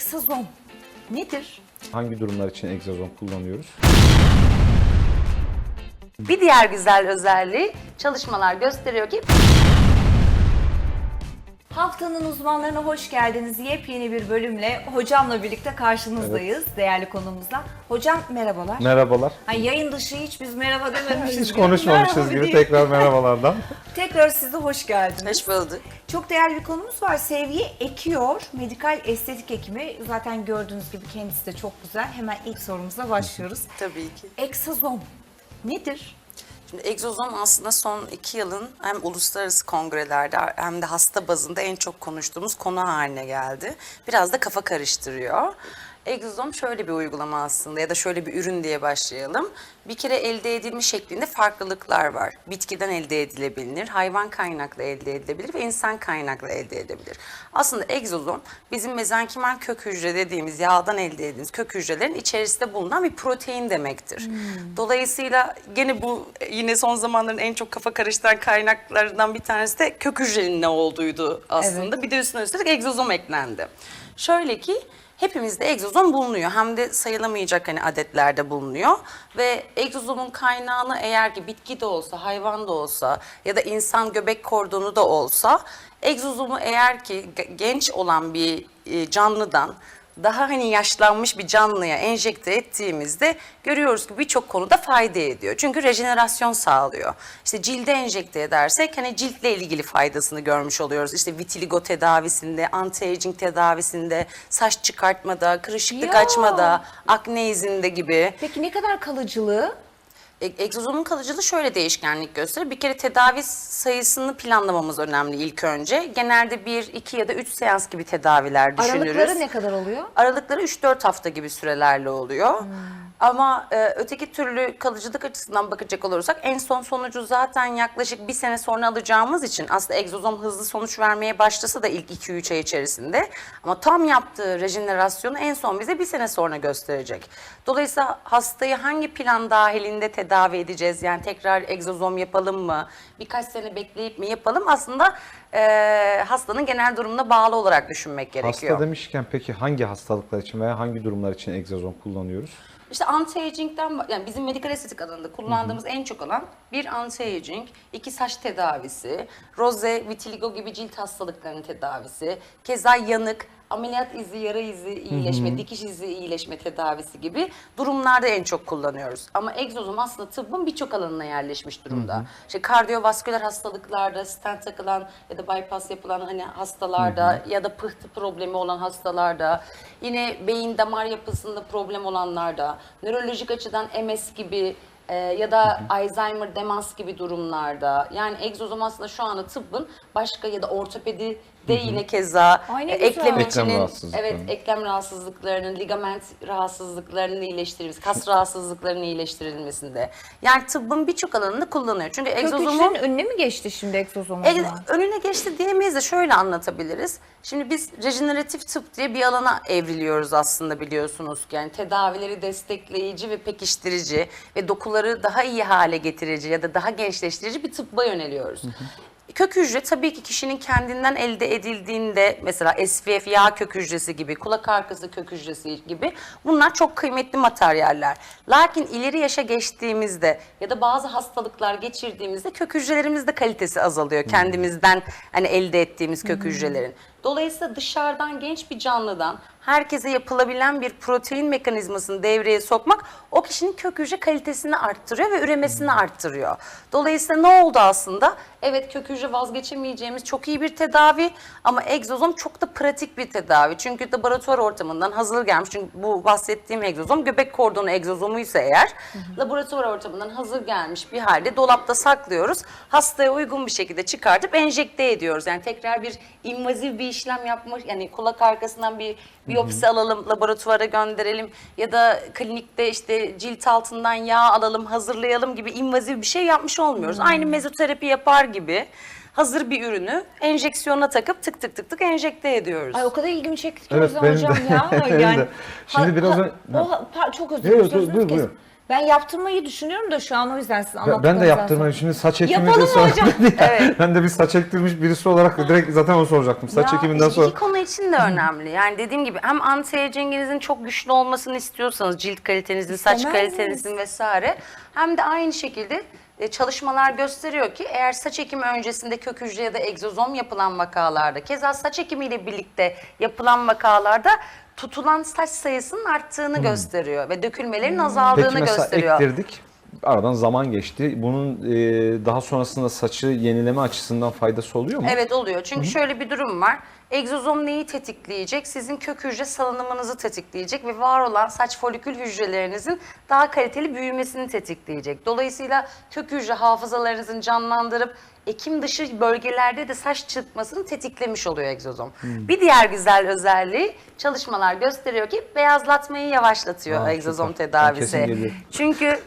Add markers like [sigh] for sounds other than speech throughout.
Eksazon nedir? Hangi durumlar için egzozom kullanıyoruz? Bir diğer güzel özelliği çalışmalar gösteriyor ki Haftanın uzmanlarına hoş geldiniz. Yepyeni bir bölümle hocamla birlikte karşınızdayız. Değerli konumuzla. Hocam merhabalar. Merhabalar. Ay, yayın dışı hiç biz merhaba dememişiz. Hiç gibi. konuşmamışız Merhaba gibi değil. tekrar merhabalardan. [laughs] Tekrar size hoş geldiniz. Hoş bulduk. Çok değerli bir konumuz var. Sevgi Ekiyor, medikal estetik hekimi. Zaten gördüğünüz gibi kendisi de çok güzel. Hemen ilk sorumuza başlıyoruz. Tabii ki. Eksazom nedir? Şimdi egzozom aslında son iki yılın hem uluslararası kongrelerde hem de hasta bazında en çok konuştuğumuz konu haline geldi. Biraz da kafa karıştırıyor. Egzozom şöyle bir uygulama aslında ya da şöyle bir ürün diye başlayalım. Bir kere elde edilmiş şeklinde farklılıklar var. Bitkiden elde edilebilir, hayvan kaynaklı elde edilebilir ve insan kaynaklı elde edilebilir. Aslında egzozom bizim mezenkimal kök hücre dediğimiz yağdan elde edildiğimiz kök hücrelerin içerisinde bulunan bir protein demektir. Dolayısıyla gene bu yine son zamanların en çok kafa karıştıran kaynaklarından bir tanesi de kök hücrenin ne olduğuydu aslında. Bir de üstüne üstelik egzozom eklendi. Şöyle ki hepimizde egzozom bulunuyor. Hem de sayılamayacak hani adetlerde bulunuyor. Ve egzozomun kaynağını eğer ki bitki de olsa, hayvan da olsa ya da insan göbek kordonu da olsa egzozomu eğer ki ge- genç olan bir e, canlıdan daha hani yaşlanmış bir canlıya enjekte ettiğimizde görüyoruz ki birçok konuda fayda ediyor. Çünkü rejenerasyon sağlıyor. İşte cilde enjekte edersek hani ciltle ilgili faydasını görmüş oluyoruz. İşte vitiligo tedavisinde, anti-aging tedavisinde, saç çıkartmada, kırışıklık Ya. açmada, akne izinde gibi. Peki ne kadar kalıcılığı? Egzozomun kalıcılığı şöyle değişkenlik gösterir. Bir kere tedavi sayısını planlamamız önemli ilk önce. Genelde bir, iki ya da üç seans gibi tedaviler düşünürüz. Aralıkları ne kadar oluyor? Aralıkları 3-4 hafta gibi sürelerle oluyor. Ama e, öteki türlü kalıcılık açısından bakacak olursak en son sonucu zaten yaklaşık bir sene sonra alacağımız için aslında egzozom hızlı sonuç vermeye başlasa da ilk 2-3 ay içerisinde ama tam yaptığı rejenerasyonu en son bize bir sene sonra gösterecek. Dolayısıyla hastayı hangi plan dahilinde tedavi edeceğiz? Yani tekrar egzozom yapalım mı? Birkaç sene bekleyip mi yapalım? Aslında e, hastanın genel durumuna bağlı olarak düşünmek gerekiyor. Hasta demişken peki hangi hastalıklar için veya hangi durumlar için egzozom kullanıyoruz? İşte anti-aging'den yani bizim medikal estetik alanında kullandığımız en çok olan bir anti-aging, iki saç tedavisi, roze, vitiligo gibi cilt hastalıklarının tedavisi, keza yanık, ameliyat izi, yara izi iyileşme, dikiş izi iyileşme tedavisi gibi durumlarda en çok kullanıyoruz. Ama egzozom aslında tıbbın birçok alanına yerleşmiş durumda. İşte kardiyovasküler hastalıklarda, stent takılan ya da bypass yapılan hani hastalarda ya da pıhtı problemi olan hastalarda, yine beyin damar yapısında problem olanlarda, nörolojik açıdan MS gibi e, ya da Alzheimer, demans gibi durumlarda. Yani egzozom aslında şu anda tıbbın başka ya da ortopedi de yine keza Ay ne e, eklem içinin evet eklem rahatsızlıklarının, ligament rahatsızlıklarının iyileştirilmesi, kas rahatsızlıklarının iyileştirilmesinde. Yani tıbbın birçok alanında kullanıyor. Çünkü Kök egzozomu hücrenin önüne mi geçti şimdi egzozom? o e, önüne geçti diyemeyiz de şöyle anlatabiliriz. Şimdi biz rejeneratif tıp diye bir alana evriliyoruz aslında biliyorsunuz ki. Yani tedavileri destekleyici ve pekiştirici ve dokuları daha iyi hale getirici ya da daha gençleştirici bir tıbba yöneliyoruz. Kök hücre tabii ki kişinin kendinden elde edildiğinde mesela SPF yağ kök hücresi gibi, kulak arkası kök hücresi gibi bunlar çok kıymetli materyaller. Lakin ileri yaşa geçtiğimizde ya da bazı hastalıklar geçirdiğimizde kök hücrelerimiz de kalitesi azalıyor. Kendimizden hani elde ettiğimiz kök hücrelerin. Dolayısıyla dışarıdan genç bir canlıdan herkese yapılabilen bir protein mekanizmasını devreye sokmak o kişinin kök hücre kalitesini arttırıyor ve üremesini arttırıyor. Dolayısıyla ne oldu aslında? Evet kök hücre vazgeçemeyeceğimiz çok iyi bir tedavi ama egzozom çok da pratik bir tedavi. Çünkü laboratuvar ortamından hazır gelmiş. Çünkü bu bahsettiğim egzozom göbek kordonu egzozomuysa eğer laboratuvar ortamından hazır gelmiş bir halde dolapta saklıyoruz. Hastaya uygun bir şekilde çıkartıp enjekte ediyoruz. Yani tekrar bir invaziv bir işlem yapmış yani kulak arkasından bir biyopsi alalım, laboratuvara gönderelim ya da klinikte işte cilt altından yağ alalım, hazırlayalım gibi invaziv bir şey yapmış olmuyoruz. Aynı mezoterapi yapar gibi hazır bir ürünü enjeksiyona takıp tık tık tık tık enjekte ediyoruz. Ay o kadar ilgimi çekti ki Evet, Özlem benim hocam [laughs] de. ya. Benim yani, de. Şimdi biraz ön- o, ha- pa- çok özür Yok, dilerim. yok, sözünüzü buyur, kestim. buyur. Ben yaptırmayı düşünüyorum da şu an o yüzden siz Ben, anlattıklarınızdan ben de yaptırmayı şimdi saç ekimi Yapalım de mı hocam? [laughs] Evet. ben de bir saç ektirmiş birisi olarak direkt zaten onu soracaktım. Saç Ya ekiminden iki sonra. konu için de önemli. Yani dediğim gibi hem anti-aging'inizin çok güçlü olmasını istiyorsanız cilt kalitenizin, saç İstemez kalitenizin vesaire hem de aynı şekilde e, çalışmalar gösteriyor ki eğer saç ekimi öncesinde kök hücre ya da egzozom yapılan vakalarda keza saç ekimiyle birlikte yapılan vakalarda tutulan saç sayısının arttığını gösteriyor ve dökülmelerin azaldığını Peki mesela gösteriyor. ektirdik. Aradan zaman geçti. Bunun e, daha sonrasında saçı yenileme açısından faydası oluyor mu? Evet oluyor. Çünkü şöyle bir durum var. Egzozom neyi tetikleyecek? Sizin kök hücre salınımınızı tetikleyecek ve var olan saç folikül hücrelerinizin daha kaliteli büyümesini tetikleyecek. Dolayısıyla kök hücre hafızalarınızın canlandırıp ekim dışı bölgelerde de saç çıkmasını tetiklemiş oluyor egzozom. Bir diğer güzel özelliği çalışmalar gösteriyor ki beyazlatmayı yavaşlatıyor Aa, egzozom süper. Tedavisi. Çünkü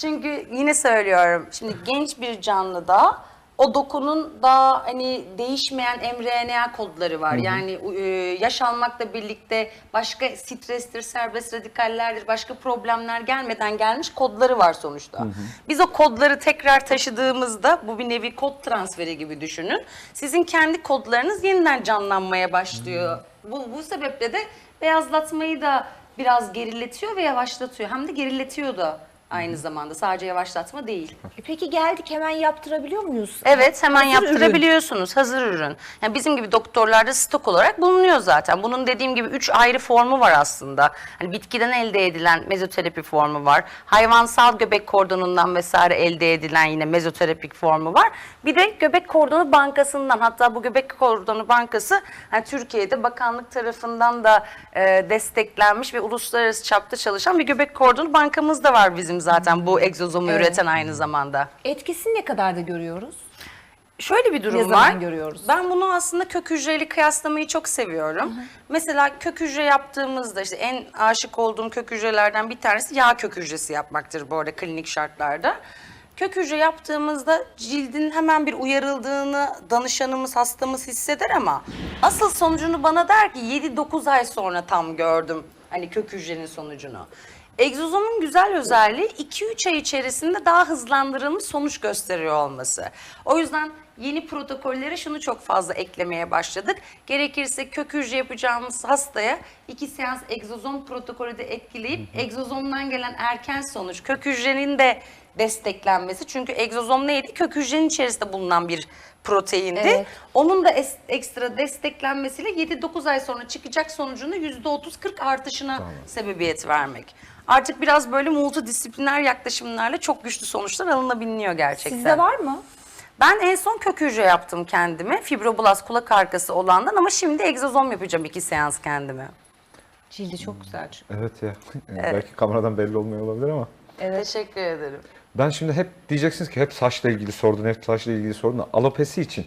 çünkü yine söylüyorum. Şimdi genç bir canlıda o dokunun daha hani değişmeyen mRNA kodları var. Yani e, yaş almakla birlikte başka strestir, serbest radikallerdir, başka problemler gelmeden gelmiş kodları var sonuçta. Biz o kodları tekrar taşıdığımızda bu bir nevi kod transferi gibi düşünün. Sizin kendi kodlarınız yeniden canlanmaya başlıyor. Bu, bu sebeple de beyazlatmayı da biraz geriletiyor ve yavaşlatıyor. Hem de geriletiyor da aynı zamanda. Sadece yavaşlatma değil. E Peki geldik hemen yaptırabiliyor muyuz? Evet hemen Hazır yaptırabiliyorsunuz. Hazır ürün. Yani bizim gibi doktorlarda stok olarak bulunuyor zaten. Bunun dediğim gibi üç ayrı formu var aslında. Hani bitkiden elde edilen mezoterapi formu var. Hayvansal göbek kordonundan vesaire elde edilen yine mezoterapik formu var. Bir de göbek kordonu bankasından hatta bu göbek kordonu bankası hani Türkiye'de bakanlık tarafından da e, desteklenmiş ve uluslararası çapta çalışan bir göbek kordonu bankamız da var bizim zaten bu egzozomu Evet. üreten aynı zamanda. Etkisini ne kadar da görüyoruz? Şöyle bir durum Ne zaman var. görüyoruz? Ben bunu aslında kök hücreyle kıyaslamayı çok seviyorum. Mesela kök hücre yaptığımızda işte en aşık olduğum kök hücrelerden bir tanesi yağ kök hücresi yapmaktır bu arada klinik şartlarda. Kök hücre yaptığımızda cildin hemen bir uyarıldığını danışanımız, hastamız hisseder ama asıl sonucunu bana der ki 7-9 ay sonra tam gördüm hani kök hücrenin sonucunu. Egzozomun güzel özelliği 2-3 ay içerisinde daha hızlandırılmış sonuç gösteriyor olması. O yüzden yeni protokollere şunu çok fazla eklemeye başladık. Gerekirse kök hücre yapacağımız hastaya 2 seans egzozom protokolü de ekleyip egzozomdan gelen erken sonuç kök hücrenin de desteklenmesi. Çünkü egzozom neydi? Kök hücrenin içerisinde bulunan bir proteindi. Evet. Onun da es- ekstra desteklenmesiyle 7-9 ay sonra çıkacak sonucunda %30-40 artışına sebebiyet vermek. Artık biraz böyle multidisipliner yaklaşımlarla çok güçlü sonuçlar alınabiliyor gerçekten. Sizde var mı? Ben en son kök hücre yaptım kendime. Fibroblast kulak arkası olandan ama şimdi egzozom yapacağım iki seans kendime. Cildi çok güzel çünkü. Evet ya. [laughs] Yani Belki kameradan belli olmuyor olabilir ama. Teşekkür ederim. Ben şimdi hep diyeceksiniz ki hep saçla ilgili sordun, hep saçla ilgili sordun. da Alopesi için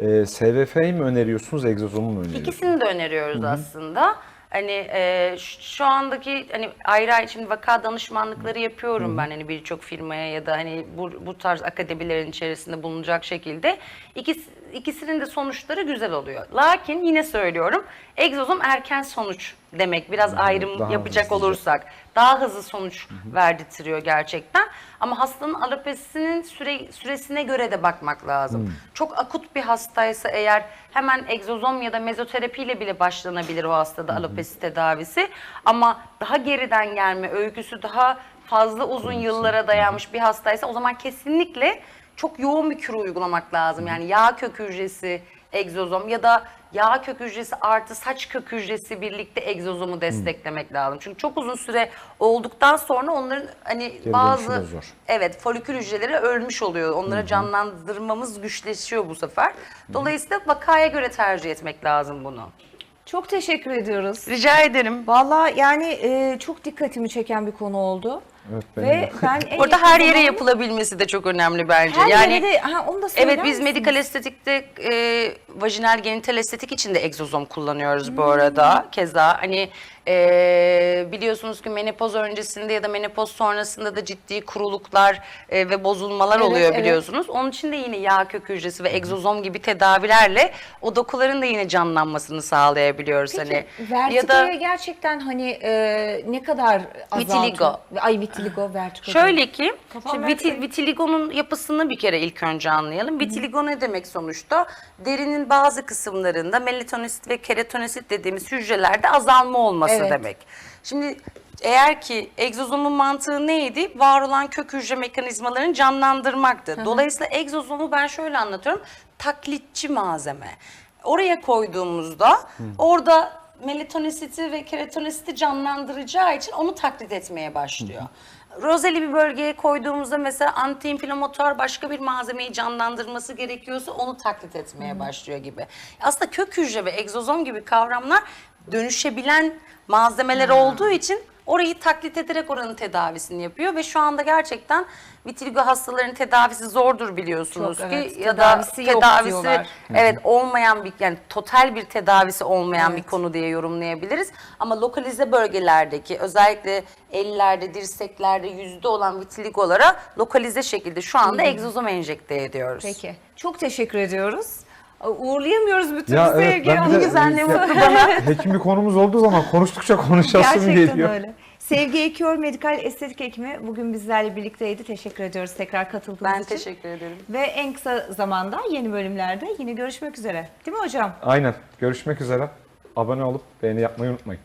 e, SVF'yi mi öneriyorsunuz, egzozomu mu öneriyorsunuz? İkisini de öneriyoruz aslında. Hani e, şu andaki hani ayrı ayrı şimdi vaka danışmanlıkları yapıyorum ben hani birçok firmaya ya da hani bu, bu tarz akademilerin içerisinde bulunacak şekilde İkisi, ikisinin de sonuçları güzel oluyor. Lakin yine söylüyorum egzozom erken sonuç demek biraz ayrım daha yapacak hızlıca. olursak daha hızlı sonuç verdirtiyor gerçekten. Ama hastanın alopesinin süre, süresine göre de bakmak lazım. Çok akut bir hastaysa eğer hemen egzozom ya da mezoterapiyle bile başlanabilir o hastada alopesi tedavisi. Ama daha geriden gelme öyküsü daha fazla uzun yıllara dayanmış bir hastaysa o zaman kesinlikle çok yoğun bir kür uygulamak lazım. Yani yağ kök hücresi, egzozom ya da yağ kök hücresi artı saç kök hücresi birlikte egzozomu desteklemek lazım. Çünkü çok uzun süre olduktan sonra onların hani de bazı zor. evet folikül hücreleri ölmüş oluyor. Onları canlandırmamız güçleşiyor bu sefer. Dolayısıyla vakaya göre tercih etmek lazım bunu. Çok teşekkür ediyoruz. Rica ederim. Vallahi yani e, çok dikkatimi çeken bir konu oldu. Evet, Ve ben en Orada her yere yapılabilmesi de çok önemli bence. Her yani yere de, ha, onu da söyler Evet biz misiniz? medikal estetikte e, vajinal genital estetik için de egzozom kullanıyoruz bu arada. Keza hani e, biliyorsunuz ki menopoz öncesinde ya da menopoz sonrasında da ciddi kuruluklar e, ve bozulmalar Evet, oluyor evet. biliyorsunuz. Onun için de yine yağ kök hücresi ve egzozom gibi tedavilerle o dokuların da yine canlanmasını sağlayabiliyoruz. Peki, hani vertigoya gerçekten hani e, ne kadar azaltıyor? Vitiligo. Ay vitiligo, vertigo. Şöyle ki, şimdi viti- vitiligo'nun yapısını bir kere ilk önce anlayalım. Vitiligo ne demek sonuçta? Derinin bazı kısımlarında melatonosit ve keratinosit dediğimiz hücrelerde azalma olması Evet. demek. Şimdi eğer ki egzozomun mantığı neydi? Var olan kök hücre mekanizmalarını canlandırmaktı. Dolayısıyla egzozomu ben şöyle anlatıyorum. Taklitçi malzeme. Oraya koyduğumuzda orada melatonisiti ve keratonisiti canlandıracağı için onu taklit etmeye başlıyor. Rozeli bir bölgeye koyduğumuzda mesela antiinflamatuar başka bir malzemeyi canlandırması gerekiyorsa onu taklit etmeye başlıyor gibi. Aslında kök hücre ve egzozom gibi kavramlar dönüşebilen malzemeler olduğu için orayı taklit ederek oranın tedavisini yapıyor ve şu anda gerçekten vitiligo hastalarının tedavisi zordur biliyorsunuz Çok, ki evet. ya Tedavisi da yok tedavisi diyorlar. evet olmayan bir yani total bir tedavisi olmayan bir Evet. konu diye yorumlayabiliriz. Ama lokalize bölgelerdeki özellikle ellerde, dirseklerde yüzde olan vitiligolara lokalize şekilde şu anda egzozom enjekte ediyoruz. Peki. Çok teşekkür ediyoruz. Uğurlayamıyoruz bütün Ya evet sevgi. ben bir de güzel ne ya- mutlu [laughs] bana. hekim bir konumuz olduğu zaman konuştukça konuşasım Gerçekten geliyor. öyle. Sevgi Ekiyor Medikal Estetik Hekimi bugün bizlerle birlikteydi. Teşekkür ediyoruz tekrar katıldığınız Ben için. teşekkür ederim. Ve en kısa zamanda yeni bölümlerde yine görüşmek üzere. Değil mi hocam? Aynen. Görüşmek üzere. Abone olup beğeni yapmayı unutmayın.